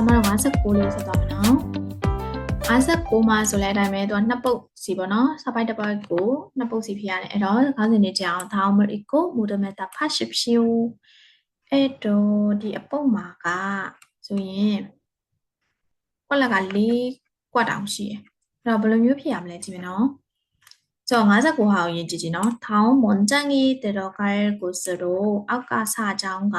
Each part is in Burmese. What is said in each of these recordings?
ကျွန်မတို့59လေးဆက်သွားမယ်နော်59မှာဆိုတဲ့အတိုင်းပဲသူကနှစ်ပုတ်စီပေါ့နော်စပိုက်တစ်ပိုက်ကိုနှစ်ပုတ်စီဖြစ်ရတယ်အဲ့တော့ခေါင်းစဉ်တွေကြအောင် down marico mudameta passion အဲ့တော့ဒီအပုတ်မှာကဆိုရင်ကွက်လက်က၄ကွက်တောင်ရှိတယ်အဲ့တော့ဘယ်လိုမျိုးဖြစ်ရမလဲကြည့်မယ်နော်ကျော်59ဟာကိုရင်ကြည့်ကြည့်နော်ထောင်းမွန်ချန်ကြီးတေတော်ကဲကိုစရိုအောက်ကစချောင်းက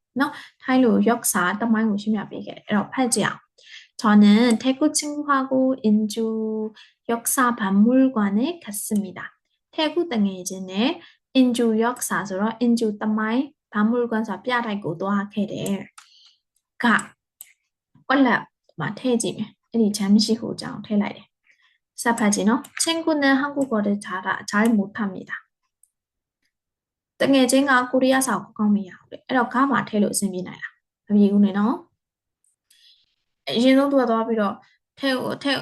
နော်ထိုင်းလူ역사တမိုင်းကိုရှင်းပြပေးခဲ့တယ်အဲ့တော့ဖတ်ကြည့်အောင်저는 태국 친구하고 인주 역사 박물관에 갔습니다. 태국 등에 이제는 인주 역사서로 인주ตမိုင်း 박물관서 ပြတိုက်ကိုသွားခဲ့တယ်. 가 꼴라 မှာထည့်ကြည့်မယ်အဲ့ဒီ 잠시 후ကြောင့်ထည့်လိုက်တယ် 사파지노 친구는 한국어를 잘, 잘 못합니다. တငယ်ချင်းကကိုရီးယားစာကိုကောင်းမရဘူးလေအဲ့တော့ဂါမှာထည့်လို့အဆင်ပြေနိုင်လားမပြေဘူးနေနော်အရင်ဆုံးသူကသွားပြီးတော့ထဲ့ထဲ့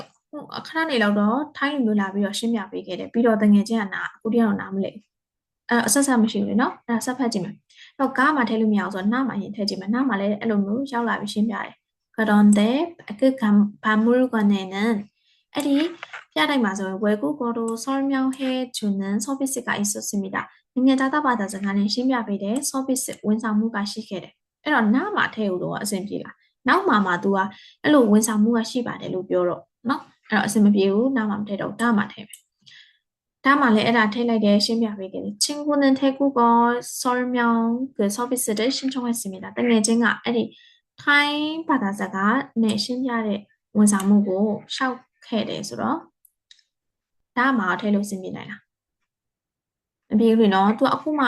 အခဏနေလောက်တော့ထိုင်းလူမျိုးလာပြီးတော့ရှင်းပြပေးခဲ့တယ်ပြီးတော့တငယ်ချင်းကနာကိုရီးယားတော့နားမလဲအဲ့အဆက်ဆက်မရှိဘူးလေနော်အဲ့ဆက်ဖတ်ကြည့်မယ်အဲ့တော့ဂါမှာထည့်လို့မရအောင်ဆိုတော့နားမှာရင်ထည့်ကြည့်မယ်နားမှာလည်းအဲ့လိုမျိုးရောက်လာပြီးရှင်းပြတယ်ကရွန်တဲ့အကကဘာမူရကနေနန်အဲ့ဒီပြတိုက်မှာဆိုရင်ဝေကုကောတိုဆောင်းမြောင်းဟဲဂျွန်နန်ဆော့ဖစ်စစ်ကအစ်ဆိုစမီတာ နိုင်ငံသားသားဘာသာစကားနဲ့ရှင်းပြပေးတဲ့ service ဝန်ဆောင်မှုကရှိခဲ့တယ်။အဲ့တော့နားမှာထည့်လို့တော့အဆင်ပြေလား။နောက်မှာမှ तू ကအဲ့လိုဝန်ဆောင်မှုကရှိပါတယ်လို့ပြောတော့နော်။အဲ့တော့အဆင်မပြေဘူးနားမှာမထည့်တော့ဒါမှထည့်မယ်။ဒါမှလည်းအဲ့ဒါထည့်လိုက်တယ်ရှင်းပြပေးခဲ့တယ်။ချင်းကူနဲ့ထဲကူက sorry မြောင်းက service တဲ့ရှင်းချုံရဲ့စီမီတာတကယ်ချင်းကအဲ့ဒီထိုင်းဘာသာစကားနဲ့ရှင်းပြတဲ့ဝန်ဆောင်မှုကိုရှောက်ခဲ့တယ်ဆိုတော့ဒါမှထည့်လို့စဉ်းပြေနိုင်လား မပြေဘူးနော်သူကအခုမှ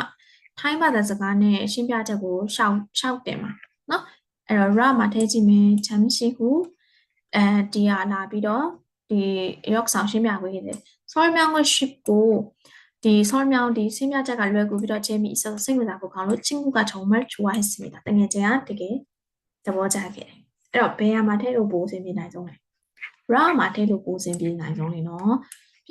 ထိုင်းဘာသာစကားနဲ့ရှင်းပြချက်ကိုရှောက်ရှောက်တယ်မှာနော်အဲ့တော့ ra မှာထည့်ကြည့်မယ်ချမ်းရှိဟုအဲဒီဟာလာပြီးတော့ဒီ rock ဆောင်ရှင်းပြခွင့်ရတယ် sorry မြောင်းက ship ကိုဒီ sorry မြောင်းဒီရှင်းပြချက်ကလွယ်ကူပြီးတော့ချင်းပြီးအစစိတ်ဝင်စားဖို့ကောင်းလို့ချင်းကူကချုံမဲ့ချွားစီမိတာတကယ်ချင်းကတကယ်သဘောကျခဲ့တယ်အဲ့တော့ဘယ်ဟာမှာထည့်လို့ပိုးစင်းပြနိုင်ဆုံးလဲ ra မှာထည့်လို့ပိုးစင်းပြနိုင်ဆုံးလေနော်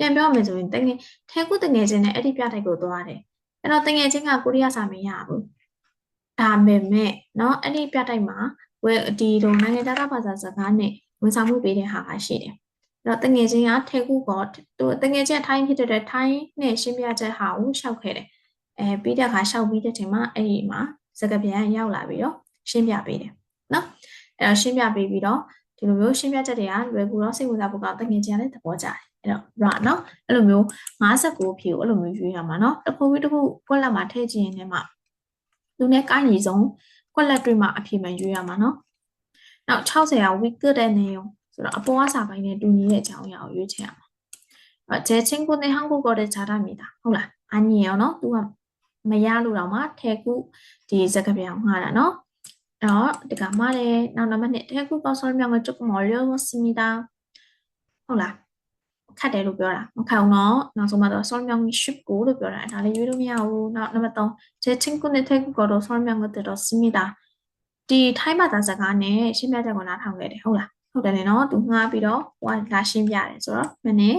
ပြန်ပြောမယ်ဆိုရင်တငယ်ထဲကုတငယ်ချင်းနဲ့အဲ့ဒီပြတိုက်ကိုသွားတယ်အဲ့တော့တငယ်ချင်းကကိုရီးယားစာမရဘူးဒါပေမဲ့เนาะအဲ့ဒီပြတိုက်မှာဝယ်ဒီတော့နိုင်ငံသားဘာသာစကားနဲ့ဝန်ဆောင်မှုပေးတဲ့ဟာကရှိတယ်အဲ့တော့တငယ်ချင်းကထဲကုကသူတငယ်ချင်းထိုင်းဖြစ်တဲ့ထိုင်းနဲ့ရှင်းပြချက်ဟာကိုရှောက်ခဲ့တယ်အဲပြီးတဲ့အခါရှောက်ပြီးတဲ့ချိန်မှာအဲ့ဒီမှာစကားပြန်ရောက်လာပြီးတော့ရှင်းပြပေးတယ်เนาะအဲ့တော့ရှင်းပြပေးပြီးတော့ဒီလိုမျိုးရှင်းပြချက်တွေကလွယ်ကူတော့စိတ်ဝင်စားဖို့ကတငယ်ချင်းလည်းသဘောကျတယ် အဲ့တော့ ra เนาะအဲ့လိုမျိုး59ဖြေကိုအဲ့လိုမျိုးရွေးရမှာเนาะတစ်ခုပြီးတစ်ခုကွက်လက်မှာထည့်ကြည့်ရင်လည်းမှသူနဲ့ကိုင်းညီဆုံးကွက်လက်တွေမှာအဖြေမှန်ရွေးရမှာเนาะနောက်60ရာ weak တဲ့နေရောဆိုတော့အပေါ်အစာပိုင်းနဲ့တူညီတဲ့အကြောင်းအရာကိုရွေးချယ်ရမှာအဲ့ဂျေချင်းကိုနေဟန်ကိုကိုတဲ့ဂျာတာမိတာဟုတ်လားအညီရောเนาะသူကမရလို့တော့မှထဲကုဒီစကားပြောင်းငှားတာเนาะတော့ဒီကမှလည်းနောက်နံပါတ်1ထဲကုပေါ့ဆောမြောင်းကိုကျုပ်မော်လျောစမီတာဟုတ်လား ခတ်တယ်လို့ပြောတာမခတ်အောင်တော့နောက်ဆုံးမှတော့ 설명이 쉽고 လို့ပြောတာဒါလည်းရွေးလို့မရဘူးနောက်နံပါတ်3제 친구는 태국어로 설명을 들었습니다 ဒီထိုင်းဘာသာစကားနဲ့ရှင်းပြချက်ကိုနားထောင်ခဲ့တယ်ဟုတ်လားဟုတ်တယ်လေနော်သူငှားပြီးတော့ဟိုကလာရှင်းပြတယ်ဆိုတော့မနေ့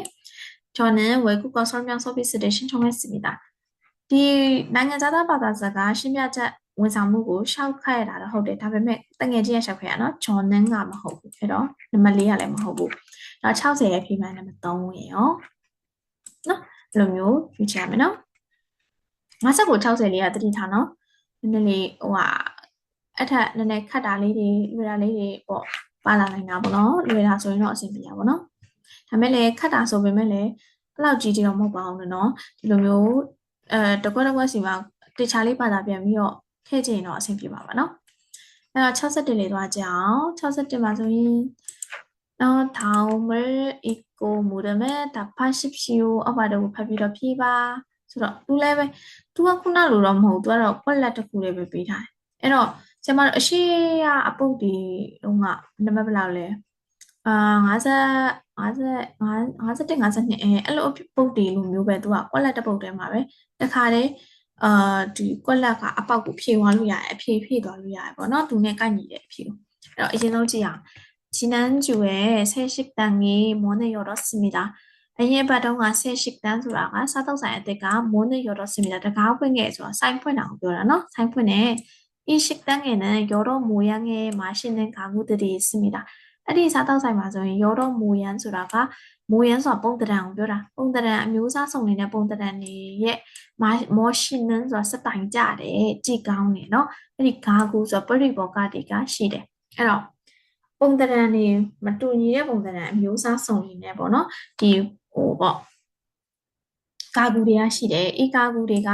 저는 외국어 설명 서비스를 신청했습니다ဒီနိုင်ငံသားဘာသာစကားရှင်းပြချက် ဝန်ဆောင်မှုကိုရှောက်ခတ်ရတာတော့ဟုတ်တယ်ဒါပေမဲ့တငယ်ချင်းရရှောက်ခတ်ရနော်ဂျွန်နန်းကမဟုတ်ဘူးအဲ့တော့နံပါတ်4ကလည်းမဟုတ်ဘူးနောက်60ရဲ့ဖြေမှန်းနံပါတ်3ဝင်ရောနော်အဲ့လိုမျိုးယူချရမယ်နော်50ကို60လေးကတတိထားနော်နည်းနည်းလေးဟိုဟာအထက်နည်းနည်းခတ်တာလေးတွေလွယ်တာလေးတွေပေါ့ပါလာနိုင်တာပေါ့နော်လွယ်တာဆိုရင်တော့အဆင်ပြေတာပေါ့နော်ဒါမဲ့လည်းခတ်တာဆိုပေမဲ့လည်းအဲ့လောက်ကြီးကြီးတော့မဟုတ်ပါဘူးနော်ဒီလိုမျိုးအဲတကွက်တကွက်စီမှာတေချာလေးပါတာပြန်ပြီးတော့ ထည့်ချင်တော့အဆင်ပြေပါပါနော်အဲ့တော့61လေးသွားကြအောင်61မှာဆိုရင်어 다음을 읽고 물음에 답하십시오. 어바르고 파비로 피바. ဆိုတော့သူလည်းပဲသူကခုနလိုတော့မဟုတ်သူကတော့ကွက်လက်တစ်ခုလေးပဲပေးထားတယ်အဲ့တော့ဆရာမတို့အရှိရအပုတ်ဒီတော့ကနံပါတ်ဘယ်လောက်လဲ အာ50 50 51 52အဲအဲ့လိုပုတ်တီလိုမျိုးပဲသူကကွက်လက်တစ်ပုတ်ထဲမှာပဲတခါတည်း အာဒီကွက်လက်ကအပေါက်ကိုဖြည့်သွားလို့ရတယ်အဖြည့်ဖြည့်သွားလို့ရတယ်ပေါ့နော်သူနဲ့ကိုက်ညီတဲ့အဖြည့်ကိုအဲ့တော့အရင်ဆုံးကြည့်အောင်지난주에새식당이문을열었습니다အရင်ဘက်တုန်းကဆဲရှစ်တန်းဆိုတာကစားတောက်ဆိုင်အသစ်ကမွန်းနဲ့ရော်တော့စင်မီတာတကားဖွင့်ခဲ့ဆိုတာဆိုင်ဖွင့်တာကိုပြောတာနော်ဆိုင်ဖွင့်နေ이 식당에는 여러 모양의 맛있는 가구들이 있습니다. အဲ့ဒီစားတောက်ဆိုင်မှာဆိုရင်ရောတော့မိုယန်ဆိုတာကမိုယန်ဆိုတာပုံတရံကိုပြောတာပုံတရံအမျိုးအစားစုံနေတဲ့ပုံတရံတွေရဲ့မော်ရှင်နန်ဆိုတာစတိုင်ကြတယ်ကြည်ကောင်းနေเนาะအဲ့ဒီဂါကူဆိုတာပရိဘောဂတိကရှိတယ်အဲ့တော့ပုံတရံတွေမတူညီတဲ့ပုံတရံအမျိုးအစားစုံနေတယ်ပေါ့เนาะဒီဟိုပေါ့ကာဂူတွေကရှိတယ်အေကာဂူတွေက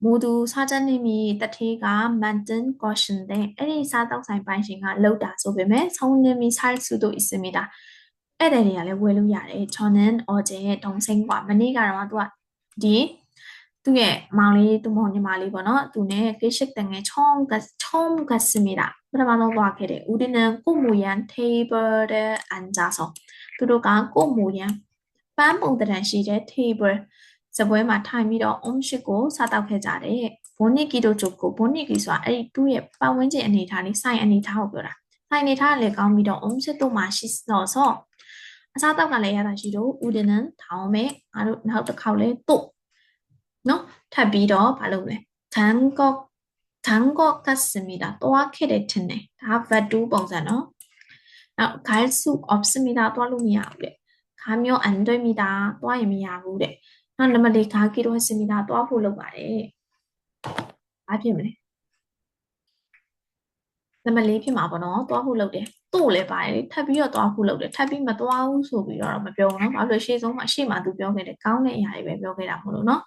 모두 사장님이 따티가 만든 것인데 에리 사덕사이 반신가 럭다 소비메 성님이 살 수도 있습니다. 애들이야 레 외루야래 저는 어제 동생과 마니가랑 또디 두개 마리 또 뭐니 마리 번호 두네 기식당에 처음 처음 갔습니다. 그러면 뭐 하게 우리는 꽃 모양 테이블에 앉아서 들어간 꽃 모양 반 뭉들한 시제 테이블 ဇပွဲမှာထိုင်ပြီးတော့ omshik ကိုစားတောက်ခဲ့ကြတယ်။ boniki dojo ကို boniki ဆိုတာအဲ့ဒီသူ့ရဲ့ပတ်ဝန်းကျင်အနေအထားလေးဆိုင်အနေအထားကိုပြောတာ။ဆိုင်အနေအထားလည်းကောင်းပြီးတော့ omshik တို့မှာရှိတော့ဆော့အစားတောက်ကလည်းရတာရှိတော့ဦးဒနန်ထောင်းမဲ့ငါတို့နောက်တစ်ခေါက်လဲတို့နော်ထပ်ပြီးတော့မလုပ်လဲတန်ကော့တန်ကော့ကတ်စမီတာတွားခဲ့တဲ့တင်တယ်ဒါဗတ်တူးပုံစံနော်နောက်ဂိုင်းစုအော့စမီတာတွားလို့မရဘူးတဲ့ခါမျိုးအန်တွေ့မီတာတွားရင်မရဘူးတဲ့ နောက်နံပါတ်၄ဂါကီရိုစမီတာတွားဖို့လုပ်ပါတယ်ဘာဖြစ်မလဲနံပါတ်၄ဖြစ်မှာပေါ့နော်တွားဖို့လုပ်တယ်တို့လည်းပါတယ်ထပ်ပြီးတော့တွားဖို့လုပ်တယ်ထပ်ပြီးမတွားဘူးဆိုပြီးတော့မပြောဘူးနော်ဘာလို့ရှေ့ဆုံးမှာရှေ့မှာသူပြောခဲ့တယ်ကောင်းတဲ့အရာတွေပဲပြောခဲ့တာမဟုတ်လို့နော်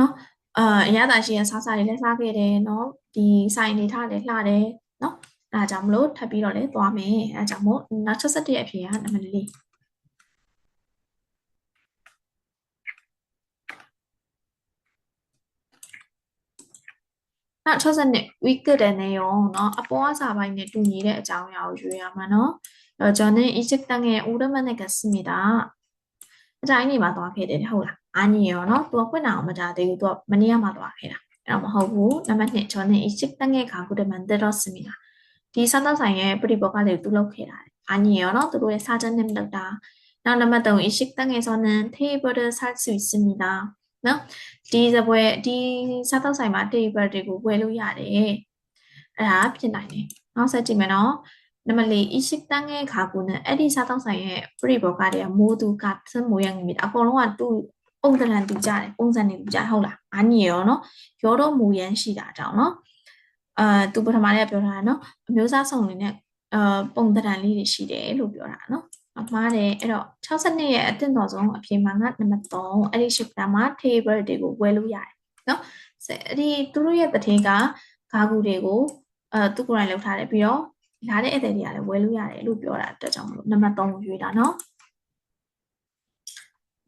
နော်အာအရသာရှိရင်စားစားတွေလည်းစားခဲ့တယ်နော်ဒီဆိုင်နေထားလည်းလှတယ်နော်အဲဒါကြောင့်မလို့ထပ်ပြီးတော့လည်းတွားမယ်အဲဒါကြောင့်မို့နောက်61အဖြေကနံပါတ်၄ နောက်62 week တဲ့နေရောเนาะအပေါ်အစာပိုင်းနဲ့တူညီတဲ့အကြောင်းအရာကိုရွေးရမှာเนาะအဲတော့저는 이직 땅에 오랜만에 갔습니다. အတိုင်းနေမှာသွားခဲ့တယ်ဟုတ်လားအာညီရောเนาะသူကဖွင့်တာအောင်မကြသေးဘူးသူကမနေ့ကမှသွားခဲ့တာအဲ့တော့မဟုတ်ဘူးနံပါတ်2 저는 이직 땅에 가구를 만들었습니다. ဒီစားတော့ဆိုင်ရဲ့ပြိဘောကလေးသူလုပ်ခဲ့တာအာညီရောเนาะသူတို့ရဲ့စာချုပ်နဲ့လုပ်တာနောက်နံပါတ်3 이직 땅에서는 테이블을 살 수 있습니다. နော်ဒီစပွဲဒီစားသောက်ဆိုင်မှာ table တွေကိုဝယ်လို့ရတယ်အဲ့ဒါဖြစ်နိုင်တယ်နောက်ဆက်ကြည့်မယ်နော်နံပါတ်၄ ishik tange khaguna အဲ့ဒီစားသောက်ဆိုင်ရဲ့ပြိဘောကတွေကမိုးသူကသမိုးရငမိတာအကုန်လုံးကသူ့ပုံသဏ္ဍာန်တူကြတယ်ပုံစံတွေတူကြဟုတ်လားအာညီရောနော်ရောတော့မူရန်ရှိတာတောင်နော်အာသူပထမလေးကပြောထားတာနော်အမျိုးသားစုံနေနဲ့အာပုံသဏ္ဍာန်လေးတွေရှိတယ်လို့ပြောတာနော် အမှားတယ်အဲ့တော့62ရဲ့အတင့်တော်ဆုံးအဖြေမှာကနံပါတ်3အဲ့ဒီ shifter မှာ table တွေကိုဝယ်လို့ရတယ်နော်အဲ့ဒီသူတို့ရဲ့တထင်းကဂါကူတွေကိုအဲသူကိုယ်တိုင်လောက်ထားတယ်ပြီးတော့လာတဲ့ဧည့်သည်တွေကလည်းဝယ်လို့ရတယ်လို့ပြောတာအတွက်ကြောင့်မလို့နံပါတ်3ကိုရွေးတာနော်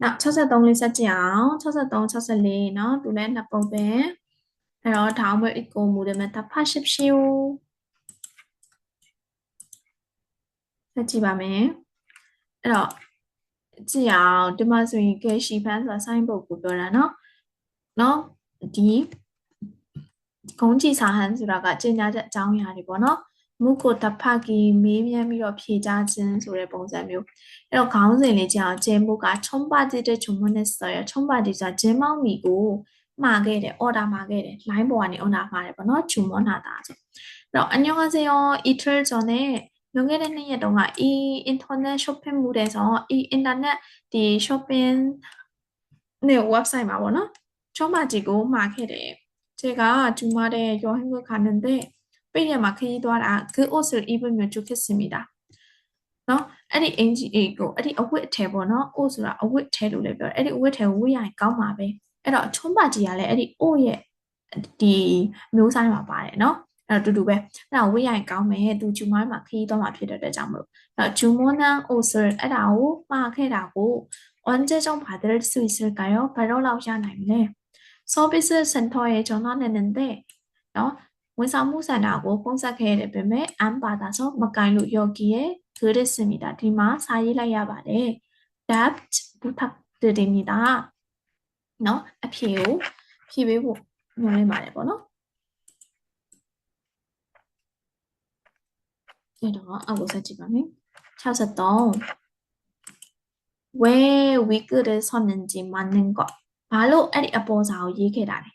နောက်63လေးဆက်ကြည့်အောင်63 64เนาะသူလည်းနှစ်ပုံပဲအဲ့တော့ဒါအောင်ပဲ eco mode မှာ partnership ရှိ ਉ ဆက်ကြည့်ပါမယ် အဲ့တော့ကြည့်အောင်ဒီမှာဆိုရင်ကယ်ရှီဖန်ဆိုတာ sign board ကိုပြောတာเนาะเนาะဒီဂုံးကြည်စာဟန်ဆိုတာကကျင်ညာချက်အကြောင်းအရာတွေပေါ့เนาะမုကိုတဖကီမေးမြန်းပြီးတော့ဖြေကြားခြင်းဆိုတဲ့ပုံစံမျိုးအဲ့တော့ခေါင်းစဉ်လေးကြအောင်ဂျင်ဘုကချုံပါတိတဲ့ချုံမနစ်ဆိုရချုံပါတိဆိုဂျင်မောင်မီကိုမှာခဲ့တယ်အော်ဒါမှာခဲ့တယ် line ပေါ်ကနေ order မှာတယ်ပေါ့နော်ချုံမနာတာဆိုအဲ့တော့အညောဟစေယော eater ဂျွန်နဲ့ လွန်ခဲ့တဲ့နှစ်ရက်တုန်းက e internet shopping မှုတဲ့ဆို e internet ဒီ shopping နဲ့ website မှာပေါ့နော်ချုံပါကြီးကိုမှာခဲ့တယ်제가주말에여행을가는데ပိတ်ရမှာခရီးသွားတာ good 옷을 입으면 좋겠습니다. နော်အဲ့ဒီ NGA ကိုအဲ့ဒီအဝတ်အထည်ပေါ့နော်အိုဆိုတာအဝတ်အထည်လို့လည်းပြောတယ်အဲ့ဒီအဝတ်အထည်ဝတ်ရရင်ကောင်းပါပဲအဲ့တော့ချုံးပါကြီးကလည်းအဲ့ဒီအိုရဲ့ဒီမျိုးစားမှာပါတယ်နော် အဲ့တော့တူတူပဲအဲ့ဒါဝတ်ရရင်ကောင်းမယ်သူဂျူမိုင်းမှာခရီးသွားမှာဖြစ်တဲ့အတွက်ကြောင့်မလို့အဲ့ဂျူမိုနန်အိုဆိုအဲ့ဒါကိုမှာခဲ့တာကို 언제 좀 받을 수 있을까요? 바로 나오지 않나요? 서비스 센터에 전화했는데 어, ဝန်ဆောင်မှုစင်တာကိုဖုန်းဆက်ခဲ့ရတယ်ပဲမဲ့အမ်ပါတာဆိုမကင်လို့ယော်ဂီရဲ့ 그랬습니다. ဒီမှာစာရေးလိုက်ရပါတယ် debt 부탁드립니다. เนาะအဖြေကိုဖြေပေးဖို့ညွှန်လင်းပါတယ်ပေါ့နော် အဲ့တော့အောက်ကိုဆက်ကြည့်ပါမယ်63 where we could sonenji manen ko ဘာလို့အဲ့ဒီအပေါ်စာကိုရေးခဲ့တာလဲ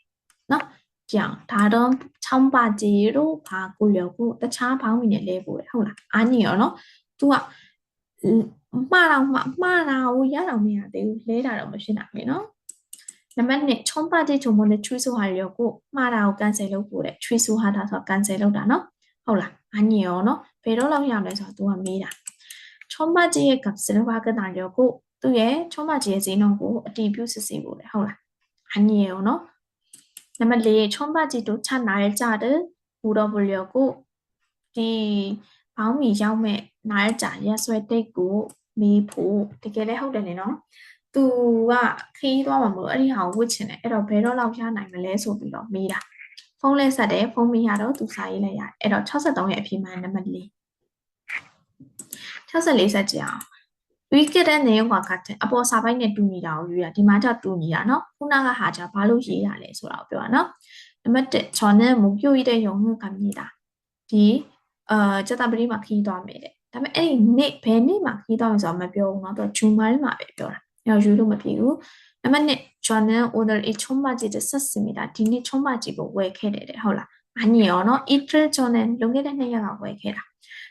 နော်ကြောင်ဒါတော့ချောင်းပါကြီးတို့ဘာကိုလျော်ကိုတခြားဘောင်းမီနဲ့လဲပို့ဟုတ်လားအာညင်ရောနော် तू ကမှားတော့မှားမှားတာကိုရတော့မရသေးဘူးလဲတာတော့မဖြစ်နိုင်ဘူးနော်နံပါတ်1ချုံပါတိချုံမနဲ့ချွေးဆိုဟာရောကိုမှားတာကို cancel လုပ်ဖို့တဲ့ချွေးဆိုဟာတာဆို cancel လုပ်တာနော်ဟုတ်လားအညင်ရောနော် ဘယ်တော့လောက်ရမလဲဆိုတော့ तू ကမေးတာချောမကြီးရဲ့ကပ်စလဝါကတန်ရောကိုသူ့ရဲ့ချောမကြီးရဲ့ဈေးနှုန်းကိုအတည်ပြုစစ်ဆေးဖို့လေဟုတ်လားအနည်းရောနော်နံပါတ်၄ချောမကြီးတို့ချနာရကြတဲ့ဘူတော်ဘလျောကိုဒီဘောင်းမီရောက်မဲ့နာရကြရက်ဆွဲတိတ်ကိုမေးဖို့တကယ်လည်းဟုတ်တယ်နော်သူကခီးသွားမှာမလို့အဲ့ဒီဟာကိုဝှစ်ချင်တယ်အဲ့တော့ဘယ်တော့လောက်ရနိုင်မလဲဆိုပြီးတော့မေးတာ ဖုန်းလဲဆက်တယ်ဖုန်းမရတော့သူစာရေးလိုက်ရတယ်အဲ့တော့63ရဲ့အဖြေမှန်နံပါတ်4 64ဆက်ကြည့်အောင် weekend နဲ့ရောကတ်အပေါ်စာပိုင်းနဲ့တူညီတာကိုယူရဒီမှာကျတူညီတာเนาะခုနကဟာကျဘာလို့ရေးရလဲဆိုတာကိုပြောတာเนาะနံပါတ်1저는목요일에영어갑니다ဒီအာကျတာပတိမှာခီးသွားမယ်တဲ့ဒါပေမဲ့အဲ့ဒီနေ့ဘယ်နေ့မှာခီးသွားမယ်ဆိုတာမပြောဘူးเนาะသူဂျူမိုင်းမှာပဲပြောတာအဲ့တော့ယူလို့မဖြစ်ဘူး 那么呢 저는 오늘 이 청바지를 썼습니다. 딘이 청바지고 왜 캐래래? 허라 아니요, 너 이틀 전에 롱게레네야가 왜 캐라?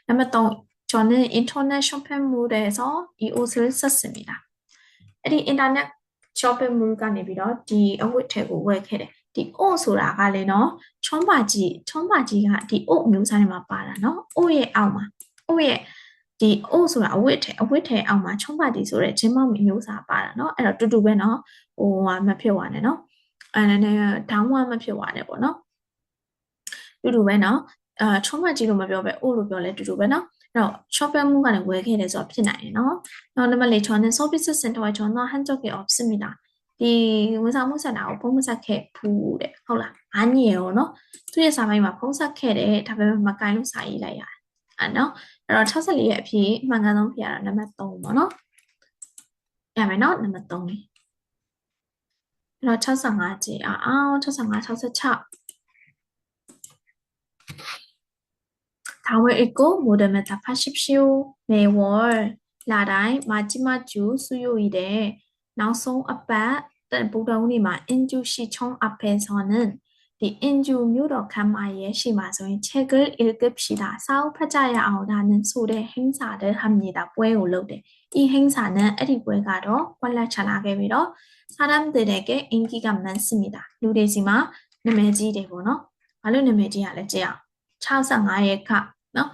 그러면 또 저는 인터넷 쇼핑몰에서 이 옷을 썼습니다. 이 인터넷 쇼핑몰간에 비롯 이 옷태고 왜 캐래? 이 네 옷소라가 레너 청바지 청바지가 이 옷 묘사에만 봐라 너 옷의 아마 옷의 ဒီအို့ဆိုတာအဝတ်ထဲအဝတ်ထဲအောက်မှာချုံးပါတီဆိုတဲ့ဂျင်းမောက်မီမျိုးစားပါတာเนาะအဲ့တော့တူတူပဲเนาะဟိုဟာမဖြစ်ပါနဲ့เนาะအဲ့ဒါနဲ့ down one မဖြစ်ပါနဲ့ပေါ့เนาะတူတူပဲเนาะအာချုံးမကြီးလို့မပြောပဲအို့လို့ပြောလဲတူတူပဲเนาะတော့ shopping mall ကနေဝယ်ခဲ့တယ်ဆိုတော့ဖြစ်နိုင်တယ်เนาะနောက်နံပါတ်၄ Johnson Services Center က Johnson Hanjok of Similar ဒီဝန်ဆောင်မှုစင်တာကိုဖုံးမဆက်ခဲ့ဘူးတဲ့ဟုတ်လားအားညေရောเนาะသူရဲ့စာမိုင်းမှာဖုံးဆက်ခဲ့တယ်ဒါပေမဲ့မကင်လို့စာရေးလိုက်ရတယ် အဲ့နော်အဲ့တော့64ရဲ့အဖြစ်အမှန်ကန်ဆုံးဖြစ်ရတာနံပါတ်3ပေါ့နော်ရမယ်နော်နံပါတ်3လေးအဲ့တော့65ကြည့်အောင်65 66ဒါဝဲအကိုမိုဒယ်မတာဖရှစ်ရှူမေဝော်လာတိုင်းမာချီမာကျူဆူယိုဤတဲ့နောက်ဆုံးအပတ်ဗုဒ္ဓဦးနေမှာအင်ကျူရှိချုံအဖေဆော်နန် ဒီ inju မြို့တော်ခမ်းမရဲ့ရှိမှာဆိုရင် chegel ilgip ရှိတာစာအုပ်ဖတ်ကြရအောင်ဒါနဆိုတဲ့ဟင်းစာတဲ့ဟာမြေတာပွဲကိုလုပ်တယ်ဒီဟင်းစာနဲ့အဲ့ဒီပွဲကတော့ကွက်လက်ချလာခဲ့ပြီးတော့စာရမ်တဲ့တဲ့အင်ကီကမန်စီမီတာလူတွေစီမှာနာမည်ကြီးတယ်ပေါ့နော်ဘာလို့နာမည်ကြီးရလဲကြည့်အောင်65ရဲ့ခနော်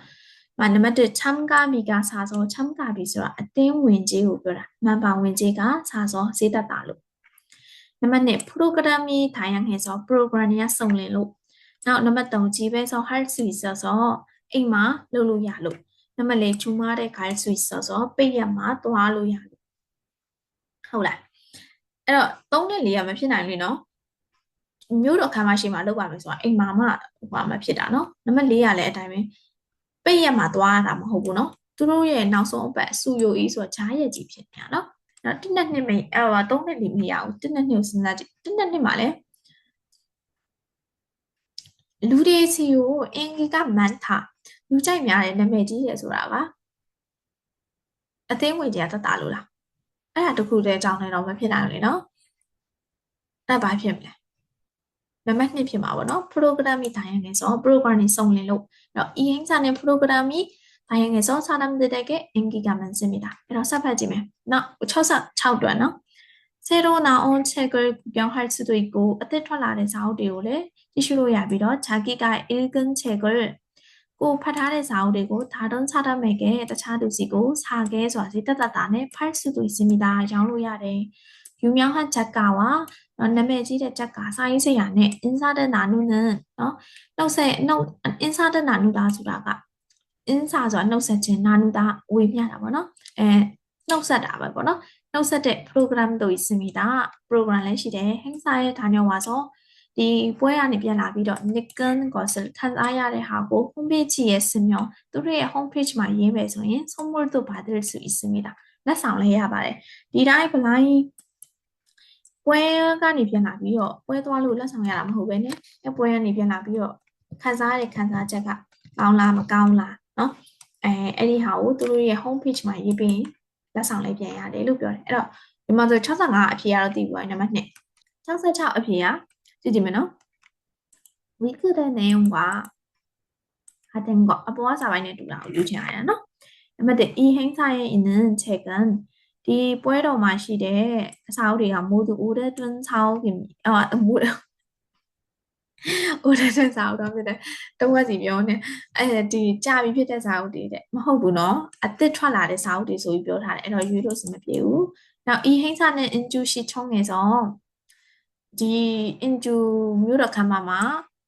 မနံပါတ်1ချမ်ကာဘီကစာစောချမ်ကာဘီဆိုတာအတင်းဝင်ကြီးကိုပြောတာနံပါတ်ဝင်ကြီးကစာစောဈေးတက်တာလို့ နံပါတ်1 programming ထိုင်ရငယ်ဆို program တွေကစုံလင်လို့နောက်နံပါတ်3ကြီးပဲဆို hard switch ဆိုအိမ်မှာလုပ်လို့ရလို့နံပါတ်4ဂျူမားတဲ့ guide switch ဆိုပိတ်ရက်မှာသွားလို့ရလို့ဟုတ်လားအဲ့တော့3နဲ့4ကမဖြစ်နိုင်ဘူးเนาะမျိုးတော်ခံမရှိမှလောက်ပါမယ်ဆိုတာအိမ်မှာမှဟိုပါမှဖြစ်တာเนาะနံပါတ်4ကလည်းအတိုင်းပဲပိတ်ရက်မှာသွားရတာမဟုတ်ဘူးเนาะသူတို့ရဲ့နောက်ဆုံးအပတ်အစုယိုအီးဆိုတော့ဂျားရက်ကြီးဖြစ်နေတာเนาะ နော်တစ်နှစ်နှစ်မိအဲ့ဟာသုံးနှစ်လေးမရဘူးတစ်နှစ်နှစ်ကိုစဉ်းစားကြည့်တစ်နှစ်နှစ်မှာလည်းလူတွေစီကိုအင်္ဂလိပ်ကမန်တာလူကြိုက်များတဲ့နာမည်ကြီးရယ်ဆိုတာကအသိဝင်ကြီးကတတ်တာလို့လားအဲ့ဒါတခုတည်းအကြောင်းနဲ့တော့မဖြစ်နိုင်ဘူးလေနော်အဲ့ဘာဖြစ်မလဲနံပါတ်2ဖြစ်မှာပေါ့နော် programming တိုင်းရငယ်ဆို programming စုံလင်လို့အဲ့တော့ e-ink စာနဲ့ programming 다행해서 사람들에게 인기가만 씁니다. 그래서 사파지면 나 쳐서 차우도나 새로 나온 책을 구경할 수도 있고 어테털라에서 아우디오를 이슈로 야비로 자기가 읽은 책을 꼭 팔아에서 아우리고 다른 사람에게 찾으시고 사게 좋아서 따다단에 팔 수도 있습니다. 양로야래 유명한 작가와 연남매지의 작가 사이세 안에 인사를 나누는 어? 인사를 나누다 수라가 အင်းစာဆိုတာနှုတ်ဆက်ခြင်းနာနုတာဝေမျှတာပေါ့နော်အဲနှုတ်ဆက်တာပဲပေါ့နော်နှုတ်ဆက်တဲ့ program တို့ဤစင်မိတာ program လည်းရှိတယ်ဟင်းစာရဲ့ဒါမျိုးပါဆိုဒီပွဲကနေပြန်လာပြီးတော့ Nikon Gossel ခန်းစားရတဲ့ဟာကို homepage ရဲ့စင်မျောသူတို့ရဲ့ homepage မှာရေးမယ်ဆိုရင် somewhere to bother ဆိုဤစင်မိတာလက်ဆောင်လည်းရပါတယ်ဒီတိုင်းဘလိုင်းပွဲကနေပြန်လာပြီးတော့ပွဲသွားလို့လက်ဆောင်ရတာမဟုတ်ပဲねအဲပွဲကနေပြန်လာပြီးတော့ခန်းစားရတဲ့ခန်းစားချက်ကကောင်းလားမကောင်းလား နော်အဲအဲ့ဒီဟာကိုသူတို့ရဲ့ home page မှာရေးပြီးလက်ဆောင်လေးပြန်ရတယ်လို့ပြောတယ်အဲ့တော့ဒီမှာဆို65အဖြေကတော့သိပြီပါနံပါတ်2 66အဖြေကကြည့်ကြည့်မယ်နော် we could have named ကဟာတင်ကအပေါ်ကစာပိုင်းနဲ့တူတာကိုယူချင်ရတယ်နော်နံပါတ်1 e hang sai in chegan ဒီပွဲတော်မှာရှိတဲ့အစာအုပ်တွေကမိုးသူ order twin ချောင်းကင်အော်မိုး အိုးတဲ့တွန်းချောင်းတော့ဖြစ်တယ်တုံးဝက်စီပြောနေအဲဒီကြာပြီဖြစ်တဲ့စာအုပ်တွေတဲ့မဟုတ်ဘူးနော်အသစ်ထွက်လာတဲ့စာအုပ်တွေဆိုပြီးပြောထားတယ်အဲ့တော့ရွေးလို့စမပြေဘူးနောက်ဤဟိန်းစာနဲ့ into ရှိချုံငယ်ဆောင်ဒီ into မြို့တော်ခမ်းမမှာ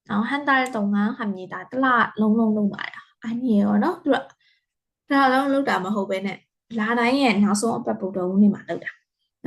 နော်ဟန်တာတုံငန်းဟမ်နေတာတလလုံးလုံးလုံးပါတာအနည်းရောနော်သူကဒါလုံးလောက်တာမဟုတ်ပဲနဲ့လာတိုင်းရဲ့နောက်ဆုံးအပတ်ပုဒ်တော်ဦးနေမှာလောက်တာ န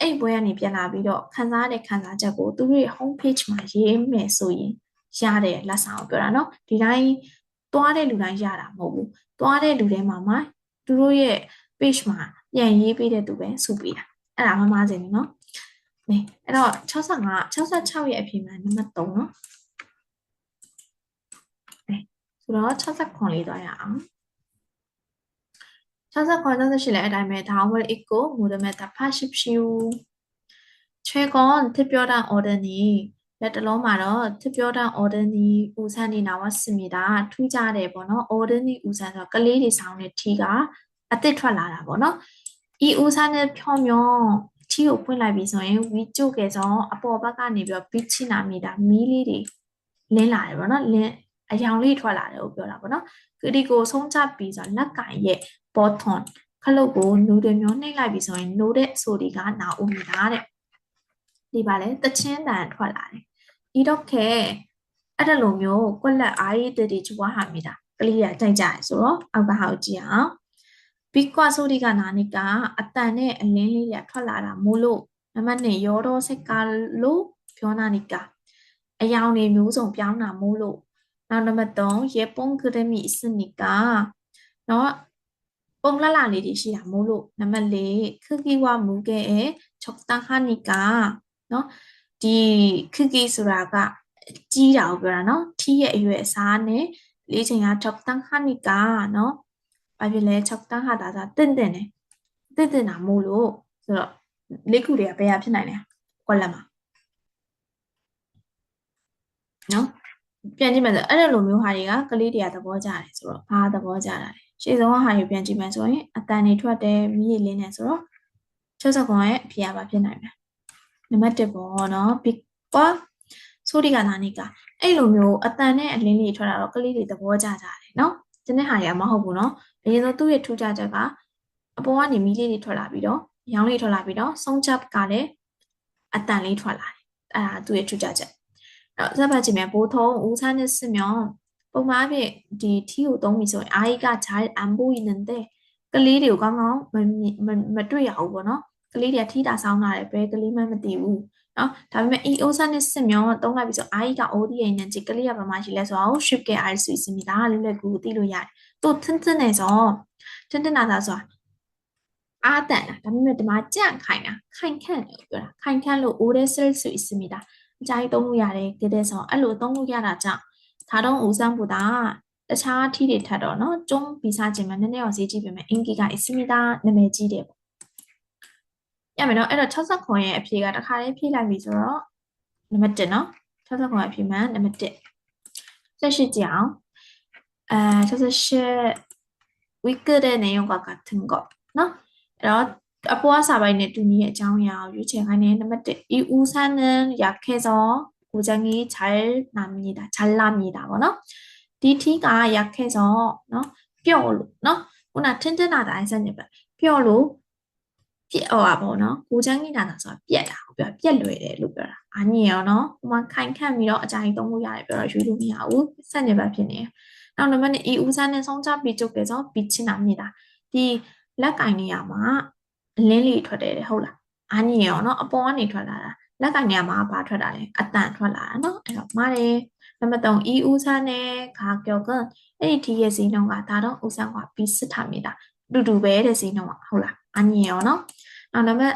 အဲ့ပွဲကနေပြန်လာပြီးတော့ခန်းစားတဲ့ခန်းစားချက်ကိုသူတို့ရဲ့ home page မှာရေးမယ်ဆိုရင်ရတဲ့လက်ဆောင်ကိုပြောတာနော်ဒီတိုင်းသွားတဲ့လူတိုင်းရတာမဟုတ်ဘူးသွားတဲ့လူတွေမှာမှသူတို့ရဲ့ page မှာပြန်ရေးပေးတဲ့သူပဲစုပေးတာအဲ့ဒါမမှားစေနဲ့နော်နေအဲ့တော့65 66ရဲ့အပြင်မှာနံပါတ်3နော်ဆိုတော့69လေးသွားရအောင် 69 68လည်းအတိုင်းပဲဒါဝယ်အကိုမူရမဲ့တဖရှိဖြူချွဲကွန်တစ်ပြောတန်အော်ဒန်နီလက်တလုံးမှာတော့တစ်ပြောတန်အော်ဒန်နီဦးဆန်းနေနာဝစင်မီတာထူးကြတယ်ပေါ့နော်အော်ဒန်နီဦးဆန်းဆိုတော့ကလေးတွေဆောင်းတဲ့ထီကအစ်စ်ထွက်လာတာပေါ့နော်ဤဦးဆန်းနဲ့ဖြောင်းမျောထီကိုဖွင့်လိုက်ပြီဆိုရင်ဝီကျုကဲဆောင်အပေါ်ဘက်ကနေပြီးတော့ဘီချီနာမီတာမီးလေးတွေလင်းလာတယ်ပေါ့နော်လင်းအယောင်လေးထွက်လာတယ်ကိုပြောတာပေါ့နော်ကဒီကိုဆုံးချပြီးဆိုတော့လက်ကင်ရဲ့ ဘောထွန်ခလုတ်ကိုနူတွေမျိုးနှိမ့်လိုက်ပြီဆိုရင်နိုးတဲ့ဆိုဒီကနာဦးမိတာတဲ့ဒီပါလေတချင်းတန်ထွက်လာတယ်ဤတော့ခဲအဲ့ဒါလိုမျိုးကွက်လက်အားရည်တည်ချွားဟာမိတာကလေးရကြိုက်ကြရဆိုတော့အောက်ကဟာကိုကြည့်အောင်ဘီကွာဆိုဒီကနာနိကအတန်နဲ့အလင်းလေးရထွက်လာတာမို့လို့နံပါတ်1ရောတော့စက်ကလို့ပြောနာနိကအယောင်တွေမျိုးစုံပြောင်းတာမို့လို့နောက်နံပါတ်3ရေပုံကရမီစနိကနော် ပုံလှလှလေးတွေရှိတာမို့လို့နံပါတ်4ခခိဝမူကဲအဲချောက်တန်ဟာနိကနော်ဒီခခိဆိုတာကကြီးတာကိုပြောတာနော်ထီးရဲ့အရွယ်အစားနဲ့လေးချိန်ကချောက်တန်ဟာနိကနော်ဘာဖြစ်လဲချောက်တန်ဟာတာကတင့်တင့်တယ်တင့်တင့်တာမို့လို့ဆိုတော့လေးခုတွေကဘယ်ဟာဖြစ်နိုင်လဲကွက်လက်မှာနော်ပြန်ကြည့်မယ်ဆိုအဲ့လိုမျိုးဟာတွေကကလေးတွေကသဘောကျတယ်ဆိုတော့ဘာသဘောကျတာလဲ ရှေ့ဆုံးဟာတွေပြန်ကြည့်မယ်ဆိုရင်အတန်တွေထွက်တယ်မြည်လင်းနေဆိုတော့60ခွန်ရဲ့အဖြေပါဖြစ်နိုင်တယ်နံပါတ်1ပေါ့နော် big ပွားဆိုဒီကနာနိကအဲ့လိုမျိုးအတန်နဲ့အလင်းလေးထွက်လာတော့ကလေးတွေသဘောကျကြတယ်နော်ဒီနေ့ဟာရမဟုတ်ဘူးနော်အရင်ဆုံးသူ့ရဲ့ထူးခြားချက်ကအပေါ်ကနေမီးလေးတွေထွက်လာပြီးတော့ရောင်းလေးထွက်လာပြီးတော့ဆုံးချပ်ကလည်းအတန်လေးထွက်လာတယ်အဲ့ဒါသူ့ရဲ့ထူးခြားချက်အဲ့ဆက်ပါကြည့်မယ်ဘိုးထုံးဦးဆန်းနဲ့စစ်မြောင်း ပုံမှန်အဖြစ်ဒီထီကိုသုံးပြီဆိုရင်အာရီကဂျာအမ်ဘူီနန်တဲ့ကလေးတွေကိုကောင်းကောင်းမမတွေ့ရဘူးပေါ့နော်ကလေးတွေကထီတာဆောင်းလာတယ်ဘယ်ကလေးမှမသိဘူးနော်ဒါပေမဲ့ e osa နဲ့စစ်မြောင်းသုံးလိုက်ပြီဆိုအာရီက ODA နဲ့ကြည့်ကလေးကဘာမှရှိလဲဆိုတော့ ship က RC စမီဒါလွယ်လွယ်ကူကူသိလို့ရတယ်သူထင်းထင်းနေဆိုထင်းထင်းနာသာဆိုတာအားတန်တာဒါပေမဲ့ဒီမှာကြန့်ခိုင်တာခိုင်ခန့်လို့ပြောတာခိုင်ခန့်လို့ ODA ဆယ်ဆိုစမီဒါအကြိုက်သုံးလို့ရတယ်ကတဲ့ဆိုအဲ့လိုသုံးလို့ရတာကြောင့် 他东五三不打，တခြား ठी တွေထပ်တော့เนาะကျုံးဗီဇခြင်းမှာနည်းနည်းအောင်ဈေးကြည့်ပေးမယ်အင်ကီကအစီမီတာနာမည်ကြီးတယ်ပေါ့ရမယ်เนาะအဲ့တော့69ရဲ့အဖြေကတခါလေးဖြည့်လိုက်ပြီဆိုတော့နံပါတ်1เนาะ69ရဲ့အဖြေမှာနံပါတ်1ဆက်ရှိကြည့်အောင်အဲ68 weaker တဲ့နေရောကကထင်ကောเนาะအဲ့တော့အပေါ်အစာပိုင်းနဲ့တူညီတဲ့အကြောင်းအရာကိုရွေးချယ်ခိုင်းတယ်နံပါတ်1 EU ဆန်းရခဲသော 고장이 잘 납니다. 잘 납니다. ပေါ့နော်ဒီ ဒီထီးက약해서နော်ပျော့လို့နော်ခုနထင်းထင်းတာတိုင်းစနေပဲပျော့လို့ပြက်ဟောပါပေါ့နော်ကိုချမ်းကြီးတာဆိုတာပြက်တာဟုတ်ပြပြက်လွယ်တယ်လို့ပြောတာအာညင်ရောနော်ဟိုမှာခိုင်ခန့်ပြီးတော့အကြိုင်သုံးလို့ရတယ်ပြောတော့ရွေးလို့မရဘူးစက်နေပဲဖြစ်နေနောက်နံပါတ်2 이 우산은 성자 비쪽에서 빛이 납니다ဒီလက်ကင်နေရမှာလင်းလေးထွက်တယ်ဟုတ်လားအာညင်ရောနော်အပေါ်ကနေထွက်လာတာ လက်ကင်နေရမှာဘာထွက်တာလဲအတန်ထွက်လာတာနော်အဲ့တော့မားတယ်နံပါတ်3 이 우산의 가격은 အဲ့ဒီဒီရဲ့ဈေးနှုန်းကဒါတော့ဥစားကပြီးစစ်ထားမိတာအတူတူပဲတဲ့ဈေးနှုန်းကဟုတ်လားအညင်ရောနော်နောက်နံပါတ်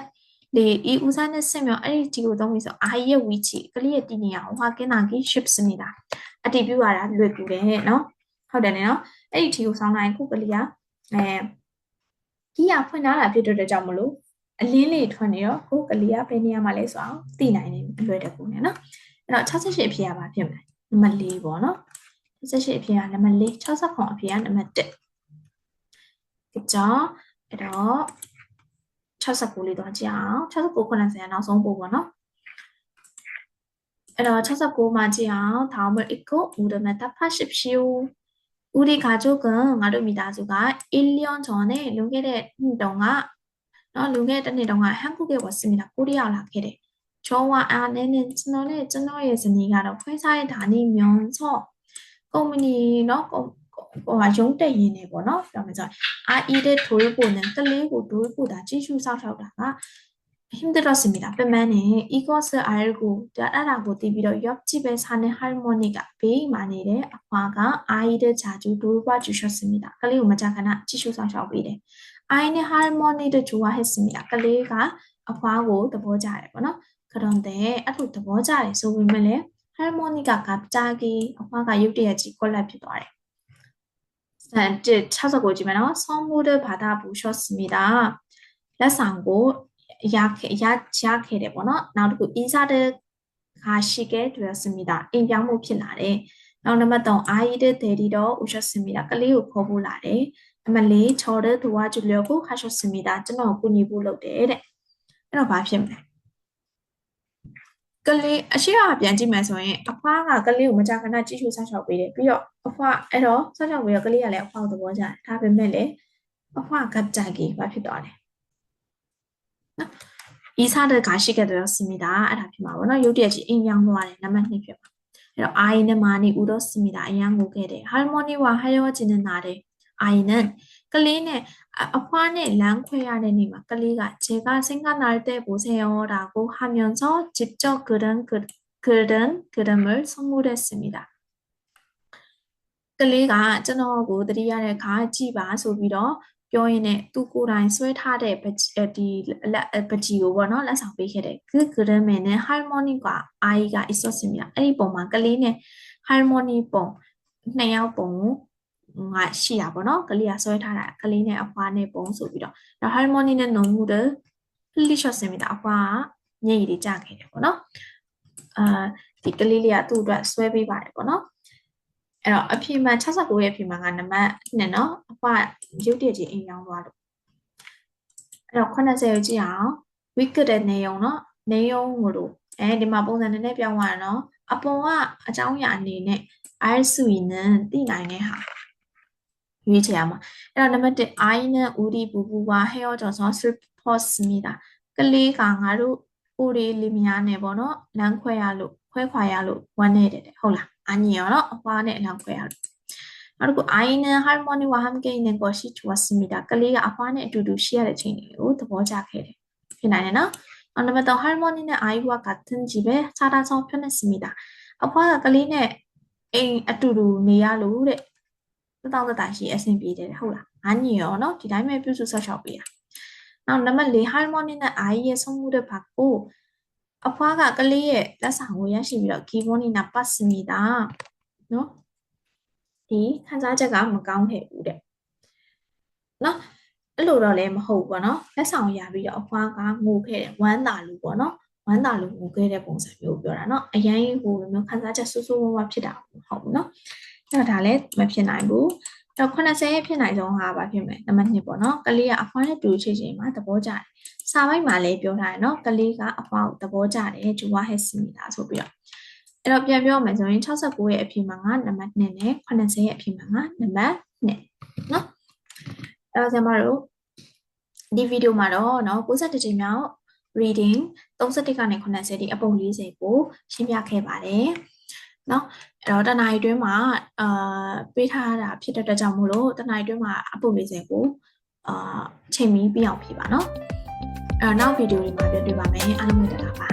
လေ이 우산의 쓰면အဲ့ဒီဒီကိုသုံးပြီးဆိုအာရဲ့ဝီချီကလေးရဲ့တည်နေအောင်ဟာကင်းနာကီ ship စနေတာအတည်ပြုရတာလွယ်ကူတယ်နော်ဟုတ်တယ်နော်အဲ့ဒီဒီကိုဆောင်းလိုက်ခုကလေးကအဲကြီးရဖွင့်ထားတာဖြစ်တဲ့ကြောင့်မလို့ အလင်းလေးထွက်နေတော့ကိုကလေးကဘယ်နေရာမှာလဲဆိုအောင်သိနိုင်တယ်အလွယ်တကူနဲ့နော်အဲ့တော့68အဖြစ်ရပါဖြစ်မယ်နံပါတ်4ပေါ့နော်68အဖြစ်ကနံပါတ်4 69အဖြစ်ကနံပါတ်1ကြောင့်အဲ့တော့69လေးတော့ကြည့်အောင်69 90နောက်ဆုံးပို့ပေါ့နော်အဲ့တော့69မှာကြည့်အောင်다음을읽고모두말답하십시오 우리 가족은ငါတို့မိသားစုက1년 전에လွန်ခဲ့တဲ့နှစ်တုန်းကနော် လွန်ခဲ့တဲ့နေ့တုန်းကဟန်ကူကဝစီမီတာကိုရီးယားလာခဲ့တယ်ဂျောဝါအားနဲ့နဲ့ကျွန်တော်နဲ့ကျွန်တော်ရဲ့ဇနီးကတော့ဖွင့်စားရတာနေမြွန်ချော့ကုမ္ပဏီเนาะဟိုဟာရုံးတက်ရင်းနေပေါ့နော်ပြောမယ်ဆိုအာအီတဲ့ဒိုးပိုနဲ့ကလေးကိုဒိုးပိုတာကြီးစုဆောက်ထောက်တာကဟင်ဒရစမီတာပမန်နဲ့ ecos r ကိုဒါအဲ့ဒါကိုတီးပြီးတော့ yop ချိပဲစာနဲ့ harmonic ကဘေးမှာနေတဲ့အခွာကအာအီတဲ့ဂျာကျူဒိုးပွားကျူရှော့စမီတာကလေးကိုမကြခဏကြီးစုဆောက်ထောက်ပေးတယ် 아이는 할머니를 좋아했습니다. 그리가 아빠하고 더보자래거나 그런데 아주 더보자래 소위면래 할머니가 갑자기 아빠가 유리해지 꼴라 피도하래. 이제 찾아보지만 선물을 받아보셨습니다. 레상고 약, 약, 약해래 보나 나도 인사를 가시게 되었습니다. 인병무 필라래. 나오면 아이를 데리러 오셨습니다. 끌리고 거부라래. အမလေးချော်တဲ့သူဝကျူလျောကိုခါရှော့စမီတာကျွန်တော်ကူညီဖို့လုပ်တယ်တဲ့အဲ့တော့ဘာဖြစ်မလဲကလေးအရှိအပြန်ကြည့်မယ်ဆိုရင်အဖွားကကလေးကိုမကြခဏကြည့်ရှုဆောက်ရှောက်ပေးတယ်ပြီးတော့အဖွားအဲ့တော့ဆောက်ရှောက်ပေးတော့ကလေးကလည်းအဖွားကိုသဘောကျတယ်ဒါပေမဲ့လည်းအဖွားကပ်ကြကြီးဘာဖြစ်သွားလဲနော်ဤစားတဲ့ကရှိခဲ့တဲ့စမီတာအဲ့ဒါဖြစ်မှာပေါ့နော်ရုပ်တရက်ကြီးအင်းရောင်းသွားတယ်နံပါတ်2ဖြစ်ပါအဲ့တော့အာယိနမာနီဥဒောစမီတာအရန်ကိုခဲ့တယ်ဟာမိုနီဝါဟာယောဂျင်နာတဲ့ 아이는ကလေးနဲ့အဖွားနဲ့လမ်းခွဲရတဲ့နေ့မှာကလေးက제가생각날때보세요라고하면서직접그린그린그림을선물했습니다ကလေးကကျွန်တော်ကိုတတိရတဲ့ခါကြည့်ပါဆိုပြီးတော့ပြောရင်းနဲ့သူကိုယ်တိုင်ဆွဲထားတဲ့ဒီလက်ပကြီးကိုပေါ့နော်လက်ဆောင်ပေးခဲ့တယ်គឺကရမင်းနဲ့ harmony ကအာီက isosimilar အဲ့ဒီပုံမှာကလေးနဲ့ harmony ပုံနှစ်ယောက်ပုံ ငါရှိတာပေါ့နော်ကလေးကဆွဲထားတာကလေးနဲ့အဖွားနဲ့ပုံဆိုပြီးတော့ဒါ harmony နဲ့ no model flish shot ဆင်မိတာအဖွားကမျက်ရည်တွေကျခဲ့တယ်ပေါ့နော်အာဒီကလေးလေးကသူ့အတွက်ဆွဲပေးပါတယ်ပေါ့နော်အဲ့တော့အဖြေမှန်69ရဲ့အဖြေမှန်ကနံပါတ်2နော်အဖွားရုပ်တရက်ကြီးအိမ်ရောက်သွားလို့အဲ့တော့80ကိုကြည့်အောင် wicked တဲ့နေုံနော်နေုံကိုလို့အဲဒီမှာပုံစံနည်းနည်းပြောင်းသွားတယ်နော်အပေါ်ကအကြောင်းအရာအနေနဲ့ ISU နဲ့တည်နိုင်တဲ့ဟာ 위제야마. 그러면 아이는 우리 부부와 헤어져서 슬펐습니다. 끌리 강아루 우리 리미안에 번호 랑쾌야루 회화야루 원해래 홀라 아니요 화네 랑쾌야루 그리고 그 아이는 할머니와 함께 있는 것이 좋았습니다. 끌리가 아빠네 두두 시야를 챙기고 더보자해래 그날에는 그러면 또 할머니는 아이와 같은 집에 살아서 편했습니다. 아빠가 끌리네 엥 아뚜루 니야루래 သက်တောင့်သက်သာရှိအဆင်ပြေတယ်ဟုတ်လားငါညီရောနော်ဒီတိုင်းပဲပြုစုဆော့ချောက်ပေးတာနောက်နံပါတ်၄ harmony နဲ့ I ရဲ့ဆုံးမှုတဲ့ဘာကိုအဖွားကကလေးရဲ့လက်ဆောင်ကိုရရှိပြီးတော့ given နာပတ်စမီတာနော်ဒီခံစားချက်ကမကောင်းခဲ့ဘူးတဲ့နော်အဲ့လိုတော့လည်းမဟုတ်ဘူးပေါ့နော်လက်ဆောင်ရပြီးတော့အဖွားကငိုခဲ့တယ်ဝမ်းသာလို့ပေါ့နော်ဝမ်းသာလို့ငိုခဲ့တဲ့ပုံစံမျိုးပြောတာနော်အရင်ဟိုမျိုးခံစားချက်ဆူဆူဝါးဝါဖြစ်တာမဟုတ်ဘူးနော် အဲ့တော့ဒါလည်းမဖြစ်နိုင်ဘူးအဲ့တော့80ရဲ့ဖြစ်နိုင်ဆုံးဟာဘာဖြစ်မလဲနံပါတ်2ပေါ့နော်ကလေးကအဖွားနဲ့တူချေချင်မှာသဘောကျတယ်စာပိုက်မှာလည်းပြောထားတယ်နော်ကလေးကအဖွားကိုသဘောကျတယ်ဂျူဝါဟက်စီမီတာဆိုပြီးတော့ အဲ့တော့ပြန်ပြောရမယ်ဆိုရင်69ရဲ့အဖြေမှာငါနံပါတ်2နဲ့80ရဲ့အဖြေမှာငါနံပါတ်2เนาะအဲ့တော့ကျွန်မတို့ဒီဗီဒီယိုမှာတော့เนาะ61ကြိမ်မြောက် reading 31ကနေ80ဒီအပုံ40ကိုရှင်းပြခဲ့ပါတယ် နော်အဲ့တော့တနင်္လာတွင်းမှာအာပေးထားတာဖြစ်တဲ့အတွက်ကြောင့်မို့လို့တနင်္လာတွင်းမှာအပုတ်၄၀ကိုအာချိန်ပြီးပြအောင်ဖြေပါနော်အဲ့တော့နောက်ဗီဒီယိုတွေမှာပြန်တွေ့ပါမယ်အားလုံးပဲတလားပါ